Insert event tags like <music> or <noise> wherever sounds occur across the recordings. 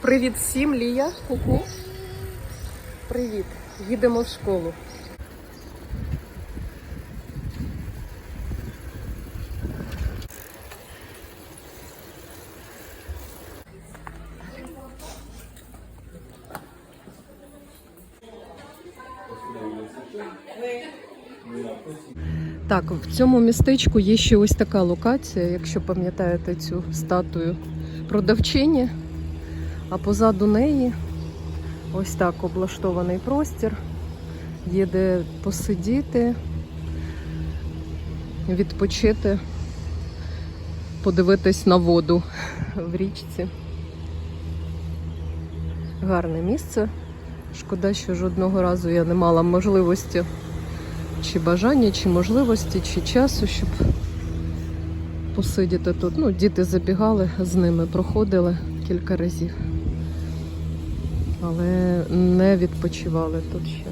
Привіт всім, Лія. Ку-ку. Привіт. Їдемо в школу. Так, в цьому містечку є ще ось така локація, якщо пам'ятаєте цю статую продавчині. А позаду неї ось так облаштований простір. Є де посидіти, відпочити, подивитись на воду в річці. Гарне місце. Шкода, що жодного разу я не мала можливості чи бажання, чи можливості, чи часу, щоб посидіти тут. Ну, діти забігали з ними, проходили кілька разів. Але не відпочивали тут ще.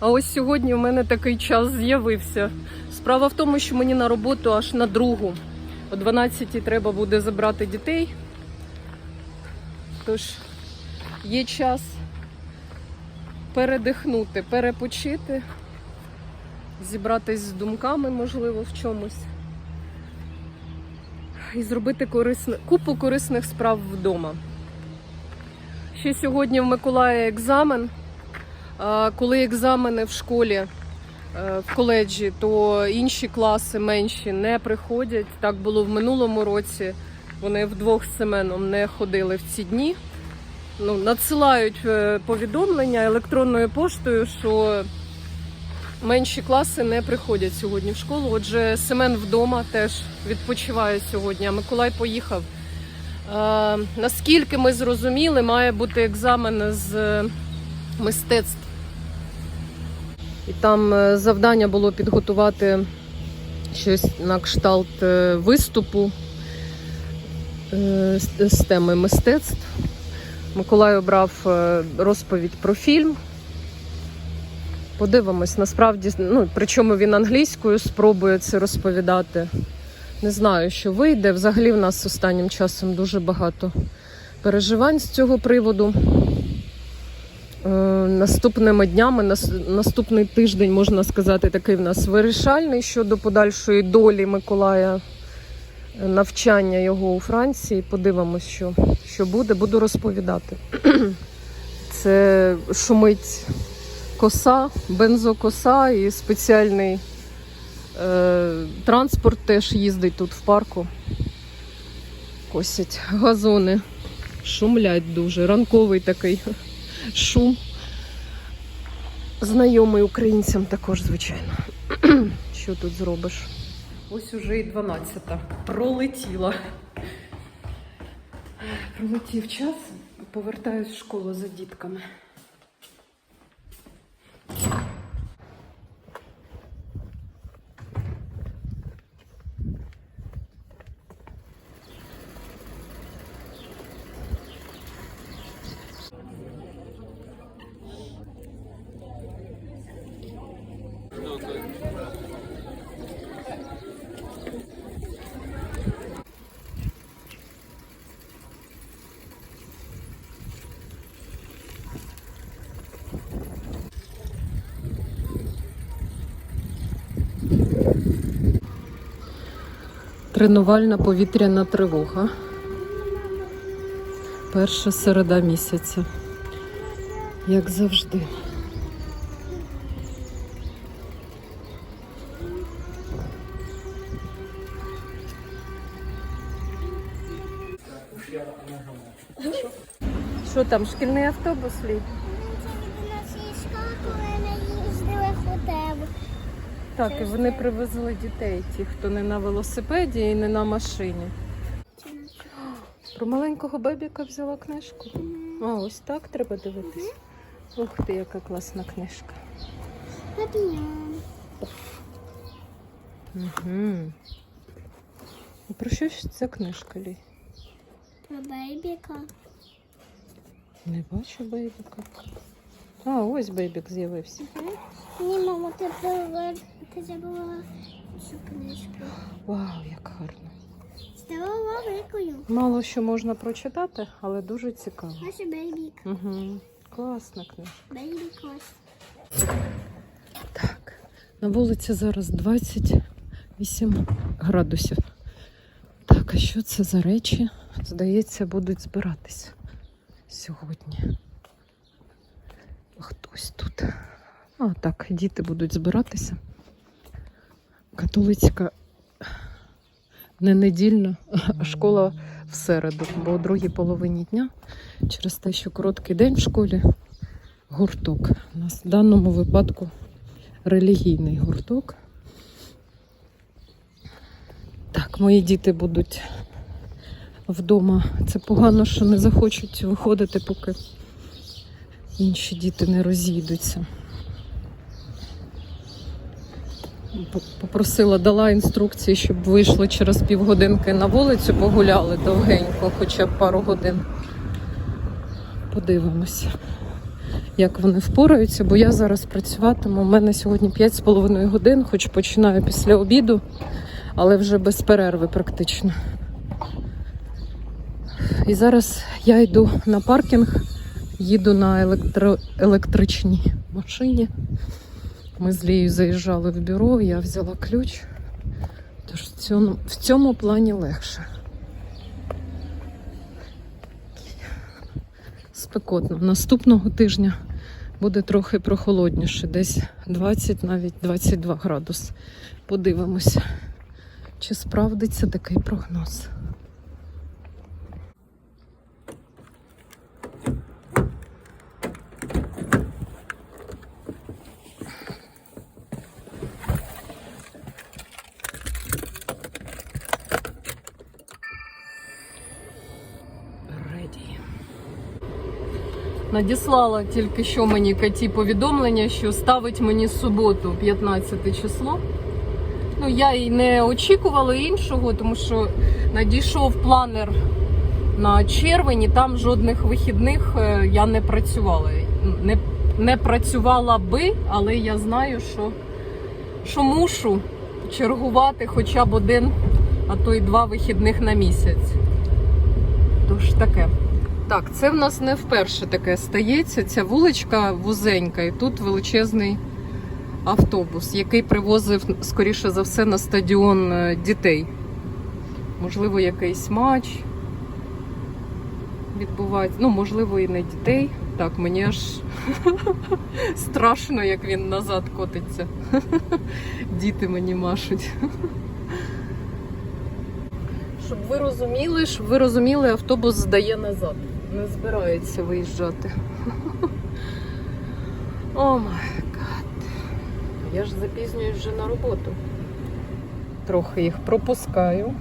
А ось сьогодні в мене такий час з'явився. Справа в тому, що мені на роботу аж на другу. О 12 треба буде забрати дітей. Тож є час передихнути, перепочити, зібратись з думками, можливо, в чомусь. І зробити корисне, купу корисних справ вдома. Ще сьогодні в Миколаї екзамен. Коли екзамени в школі, е, в коледжі, то інші класи менші не приходять. Так було в минулому році. Вони вдвох з Семеном не ходили в ці дні. Ну, надсилають е, повідомлення електронною поштою, що менші класи не приходять сьогодні в школу. Отже, Семен вдома теж відпочиває сьогодні, а Миколай поїхав. Е, наскільки ми зрозуміли, має бути екзамен з е, мистецтв. І там е, завдання було підготувати щось на кшталт виступу з- з теми мистецтв. Миколай обрав е, розповідь про фільм. Подивимось, насправді, ну, причому він англійською спробує це розповідати. Не знаю, що вийде. Взагалі в нас останнім часом дуже багато переживань з цього приводу. Е, Наступними днями, нас- наступний тиждень, можна сказати, такий в нас вирішальний щодо подальшої долі Миколая, е, навчання його у Франції. Подивимось, що, що буде, буду розповідати. <clears throat> Це шумить коса, бензокоса і спеціальний е, транспорт теж їздить тут в парку. Косять газони, шумлять дуже. Ранковий такий <laughs> шум. Знайомий українцям також, звичайно. <clears throat> Що тут зробиш? Ось уже і 12-та. Пролетіла. Пролетів час. Повертаюсь в школу за дітками. Тренувальна повітряна тривога. Перша середа місяця. Як завжди. Що там, шкільний автобус лі? Так, і вони привезли дітей, ті, хто не на велосипеді і не на машині. Про маленького бебіка взяла книжку. А, ось так треба дивитись. Ух ти, яка класна книжка. Угу. Про що ж ця книжка, Лі? Про бейбіка. Не бачу бейбіка. А, ось бейбік з'явився. Ні, мамо, ти забула, ти забула книжку. Вау, як гарно. Стала великою. Мало що можна прочитати, але дуже цікаво. Наша бейбік. Угу. Класна книжка. Бейбік ось. Так, на вулиці зараз 28 градусів. Так, а що це за речі? Здається, будуть збиратись сьогодні. Хтось тут. А, так, діти будуть збиратися. Католицька не недільна, а школа в середу, бо у другій половині дня, через те, що короткий день в школі, гурток. У нас в даному випадку релігійний гурток. Так, мої діти будуть вдома. Це погано, що не захочуть виходити, поки інші діти не розійдуться. Попросила, дала інструкції, щоб вийшли через півгодинки на вулицю, погуляли довгенько, хоча б пару годин. Подивимося як вони впораються, бо я зараз працюватиму. У мене сьогодні 5,5 годин, хоч починаю після обіду, але вже без перерви практично. І зараз я йду на паркінг, їду на електро... електричній машині. Ми з Лією заїжджали в бюро, я взяла ключ. Тож в цьому, в цьому плані легше. Спекотно. Наступного тижня буде трохи прохолодніше, десь 20, навіть 22 градус. Подивимося, чи справдиться такий прогноз. Надіслала тільки що мені Каті повідомлення, що ставить мені суботу, 15 число. Ну, я і не очікувала іншого, тому що надійшов планер на червень, і там жодних вихідних е, я не працювала. Не, не працювала би, але я знаю, що, що мушу чергувати хоча б один, а то й два вихідних на місяць. Тож таке. Так, це в нас не вперше таке стається. Ця вуличка вузенька, і тут величезний автобус, який привозив, скоріше за все, на стадіон е, дітей. Можливо, якийсь матч відбувається. Ну, можливо, і не дітей. Так, мені аж <laughs> страшно, як він назад котиться. <laughs> Діти мені машуть. Щоб ви розуміли, щоб ви розуміли, автобус здає назад. Не збирається виїжджати. <laughs> О май гад. Я ж запізнююсь вже на роботу. Трохи їх пропускаю.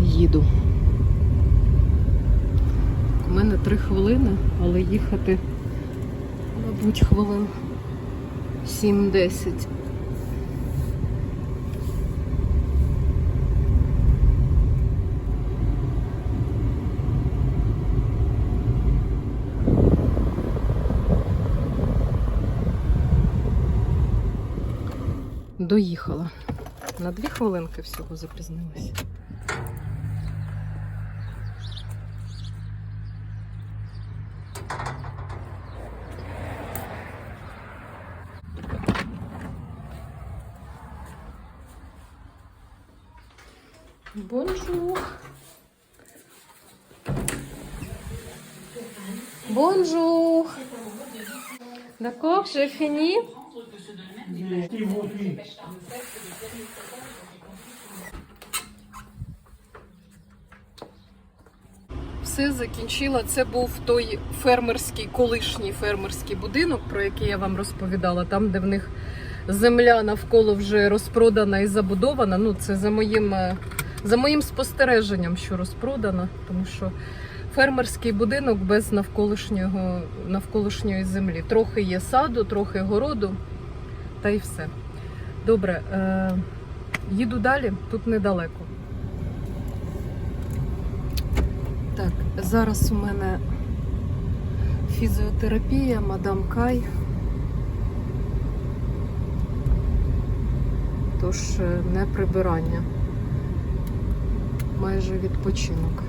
Їду. У мене три хвилини, але їхати, мабуть, хвилин 7-10. Доїхала. На дві хвилинки всього запізнилася. Бонжур. Bonjour. D'accord, j'ai fini. Все закінчила. Це був той фермерський, колишній фермерський будинок, про який я вам розповідала, там, де в них земля навколо вже розпродана і забудована. Ну, це за моїм, е, за моїм спостереженням, що розпродана, тому що фермерський будинок без навколишнього, навколишньої землі. Трохи є саду, трохи городу, та й все. Добре, е, їду далі, тут недалеко. Так, зараз у мене фізіотерапія, мадам Кай. Тож е, не прибирання. Майже відпочинок.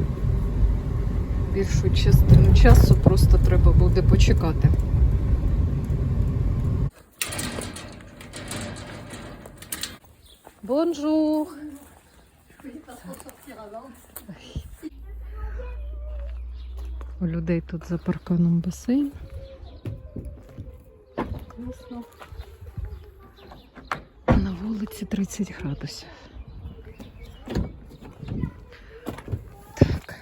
Більшу частину часу просто треба буде почекати. Бонжур! У людей тут за парканом басейн. Класно. На вулиці 30 градусів. Так.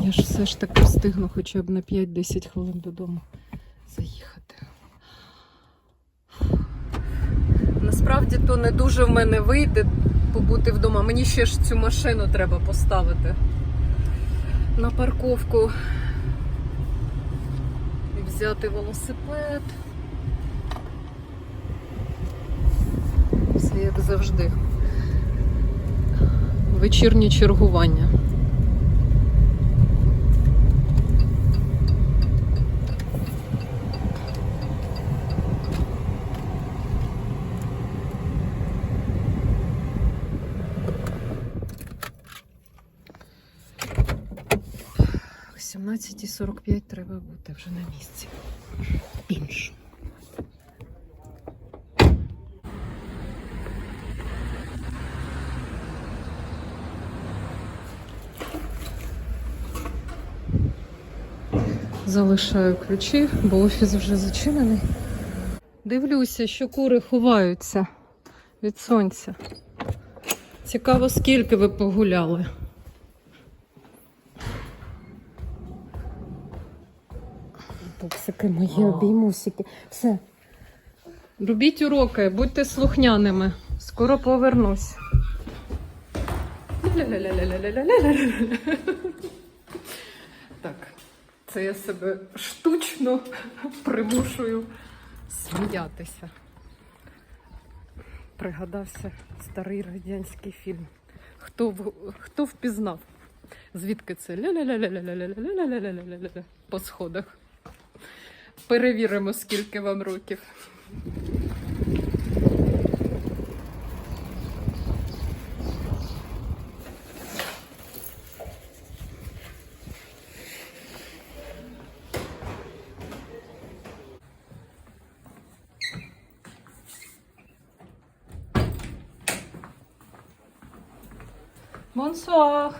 Я ж все ж таки встигну хоча б на 5-10 хвилин додому Насправді то не дуже в мене вийде побути вдома. Мені ще ж цю машину треба поставити на парковку і взяти велосипед. Все як завжди. Вечірнє чергування. О 17.45 треба бути вже на місці. Інш. Залишаю ключі, бо офіс вже зачинений. Дивлюся, що кури ховаються від сонця. Цікаво, скільки ви погуляли. Пупсики мої обіймусики. Все. Робіть уроки, будьте слухняними. Скоро повернусь. <laughs> Так, це я себе штучно примушую сміятися. Пригадався старий радянський фільм. Хто, хто впізнав? Звідки це ля-ля-ля-ля-ля-ля-ля-ля-ля-ля-ля-ля-ля по сходах. Перевіримо, скільки вам років. Bonsoir.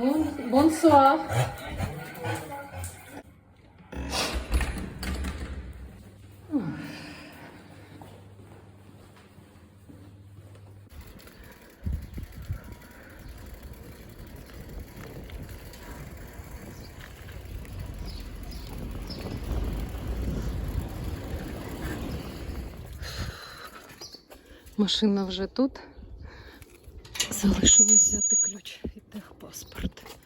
Bon, bonsoir. Машина вже тут. Залишилось взяти ключ і техпаспорт.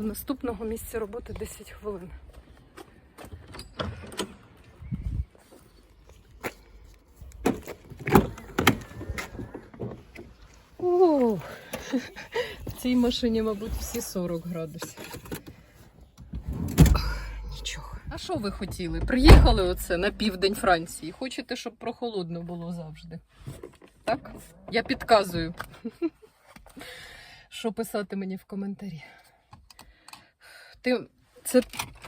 До наступного місця роботи 10 хвилин. О, <laughs> в цій машині, мабуть, всі 40 градусів. Нічого. А що ви хотіли? Приїхали оце на південь Франції. Хочете, щоб прохолодно було завжди. Так? Я підказую. <laughs> Що писати мені в коментарі? Ти, Це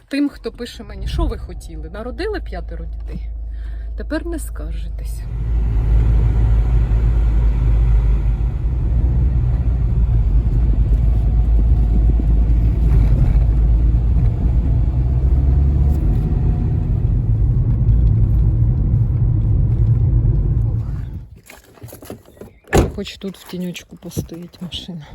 тим, хто пише мені, що ви хотіли? Народили п'ятеро дітей? Тепер не скаржитесь. Хоч тут в тіньочку постоїть машина.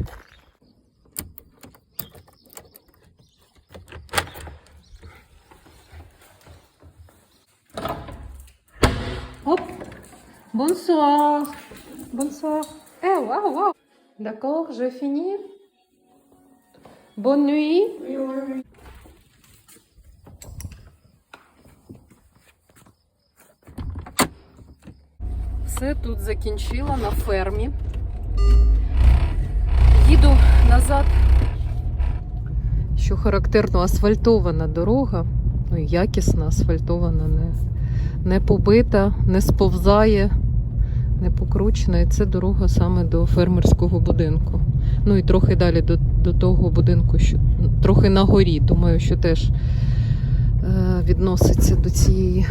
Bonsoir. Bonsoir. Eh, waouh, waouh. D'accord, je finis. Bonne nuit. Все тут закінчила на фермі. Їду назад. Що характерно, асфальтована дорога, ну якісна, асфальтована, не, не побита, не сповзає, не покручена. І це дорога саме до фермерського будинку. Ну і трохи далі до, до того будинку, що трохи на горі. Думаю, що теж е, відноситься до цієї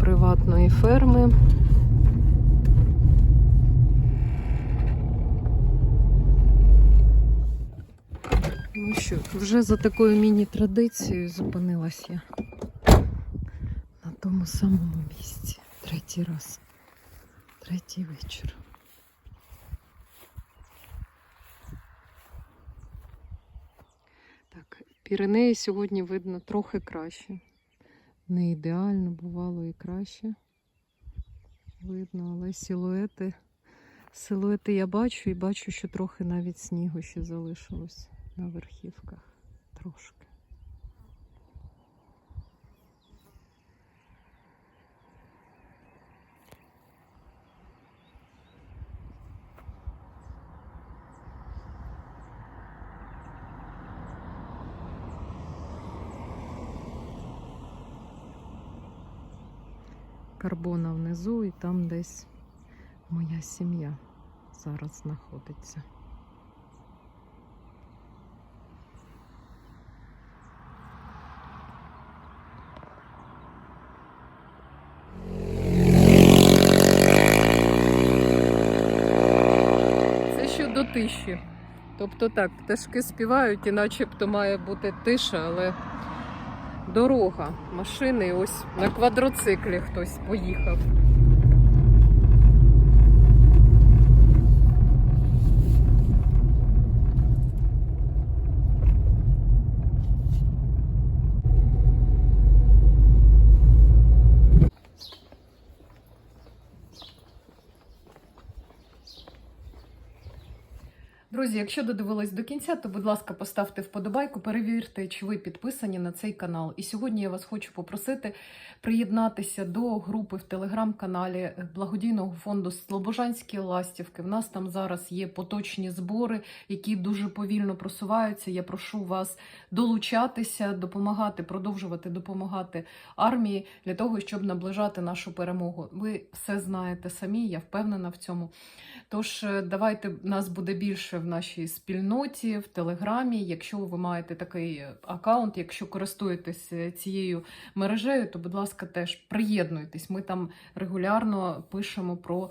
приватної ферми. Ну що, вже за такою міні-традицією зупинилась я на тому самому місці. Третій раз. Третій вечір. Так, Піренеї сьогодні видно трохи краще. Не ідеально, бувало і краще. Видно, але силуети. Силуети я бачу і бачу, що трохи навіть снігу ще залишилось на верхівках. Трошки. Карбона внизу і там десь моя сім'я зараз знаходиться. Це щодо тиші. Тобто так, пташки співають і начебто має бути тиша, але дорога, машини, ось на квадроциклі хтось поїхав. Друзі, якщо додивились до кінця, то будь ласка, поставте вподобайку, перевірте, чи ви підписані на цей канал. І сьогодні я вас хочу попросити приєднатися до групи в телеграм-каналі благодійного фонду Слобожанські ластівки. В нас там зараз є поточні збори, які дуже повільно просуваються. Я прошу вас долучатися, допомагати, продовжувати допомагати армії для того, щоб наближати нашу перемогу. Ви все знаєте самі, я впевнена в цьому. Тож е, давайте нас буде більше в нашій спільноті, в телеграмі. Якщо ви маєте такий аккаунт, якщо користуєтесь е, цією мережею, то, будь ласка, теж приєднуйтесь. Ми там регулярно пишемо про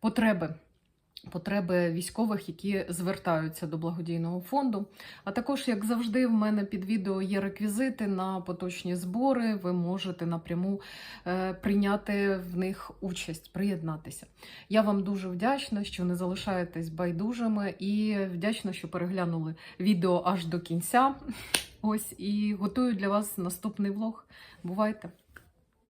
потреби. Потреби військових, які звертаються до благодійного фонду. А також, як завжди, в мене під відео є реквізити на поточні збори. Ви можете напряму е, прийняти в них участь, приєднатися. Я вам дуже вдячна, що не залишаєтесь байдужими, і вдячна, що переглянули відео аж до кінця. Ось і готую для вас наступний влог. Бувайте!